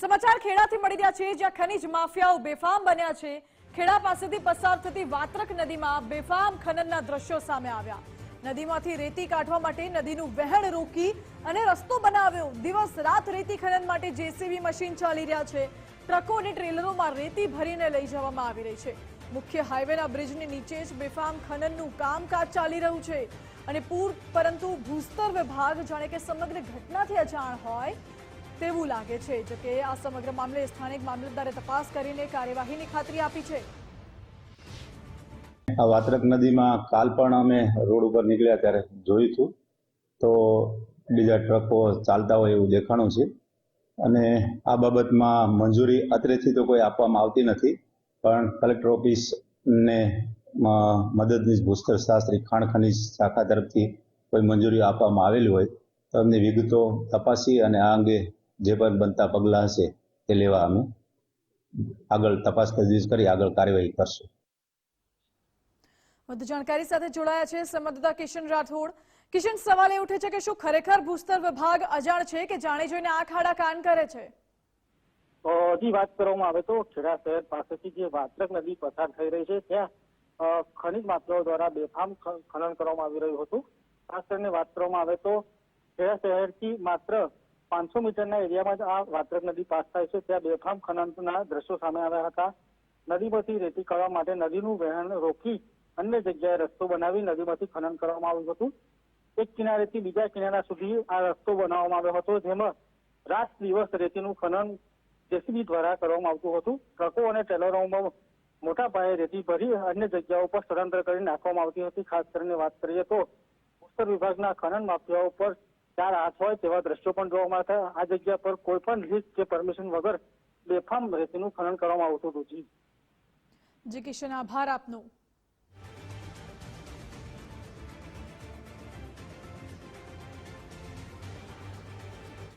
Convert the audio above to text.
સમાચાર ખેડાથી મળી રહ્યા છે, જ્યાં ખનીજ માફિયાઓ બેફામ બન્યા છે. ખેડા પાસેથી પસાર થતી વાત્રક નદીમાં બેફામ ખનનના દ્રશ્યો સામે આવ્યા. નદીમાંથી રેતી કાઢવા માટે નદીનું વહેણ રોકી અને રસ્તો બનાવ્યો. દિવસ રાત રેતી ખનન માટે જેસીબી મશીન ચાલી રહ્યા છે. ટ્રકો અને ટ્રેલરોમાં રેતી ભરીને લઈ જવામાં આવી રહી છે. મુખ્ય હાઈવેના બ્રિજની નીચે જ બેફામ ખનનનું કામકાજ ચાલી રહ્યું છે. અને પૂર, પરંતુ ભૂસ્તર વિભાગ જાણે કે સમગ્ર ઘટનાથી અજાણ હોય તેવું લાગે છે જો કે આ સમગ્ર મામલે સ્થાનિક મામલતદારે તપાસ કરીને કાર્યવાહીની ખાતરી આપી છે. વાત્રક નદીમાં કાલ પણ અમે રોડ ઉપર નીકળ્યા ત્યારે જોયું હતું. તો બીજા ટ્રકો ચાલતા હોય એવું દેખાણું છે. અને આ બાબતમાં મંજૂરી અત્રેથી તો કોઈ આપવામાં આવતી નથી. પણ કલેક્ટર ઓફિસ ને મ- મદદનીશ ભૂસ્તર શાસ્ત્રી ખાણ ખનીજ શાખા તરફથી કોઈ મંજૂરી આપવામાં આવેલી હોય તો એમની વિગતો તપાસી અને આ અંગે જે પણ બનતા પગલાં હશે તે લેવા અમે આગળ તપાસ તજવીજ કરી આગળ કાર્યવાહી કરશું. વધુ જાણકારી સાથે જોડાયા છે સંવાદદાતા કિશન રાઠોડ. કિશન સવાલ એ ઉઠે છે કે શું ખરેખર ભૂસ્તર વિભાગ અજાણ છે કે જાણી જોઈને આ ખાડા કાન કરે છે? હજી વાત કરવામાં આવે તો ખેડા શહેર પાસેથી જે વાત્રક નદી પસાર થઈ રહી છે ત્યાં ખનિજ માફિયાઓ દ્વારા બેફામ ખનન કરવામાં આવી રહ્યું હતું. ખાસ કરીને વાત કરવામાં આવે તો ખેડા શહેરથી માત્ર પાંચસો મીટરના એરિયામાં જ આ વાત્રક નદી પાસ થાય છે. ત્યાં બેફામ ખનનના દ્રશ્યો સામે આવ્યા હતા. નદીમાંથી રેતી કાઢવા માટે નદીનું વહેણ રોકી અન્ય જગ્યાએ રસ્તો બનાવી નદીમાંથી ખનન કરવામાં આવ્યું હતું. એક કિનારેથી બીજા કિનારા સુધી આ રસ્તો બનાવવામાં આવ્યો હતો, જેમાં રાત દિવસ રેતીનું ખનન જેસીબી દ્વારા કરવામાં આવતું હતું. ટ્રકો અને ટેલરોમાં મોટા પાયે રેતી ભરી અન્ય જગ્યાઓ પર સ્થળાંતર કરી નાખવામાં આવતી હતી. ખાસ કરીને વાત કરીએ તો ઉત્તર વિભાગના ખનન માફિયાઓ પર ચાર હાથ હોય તેવા દ્રશ્યો પણ જોવા મળતા આ જગ્યા પર કોઈ પણ લીઝ કે પરમિશન વગર બેફામ રેતીનું ખનન કરવામાં આવતું હતું જી કિશન, આભાર આપનો.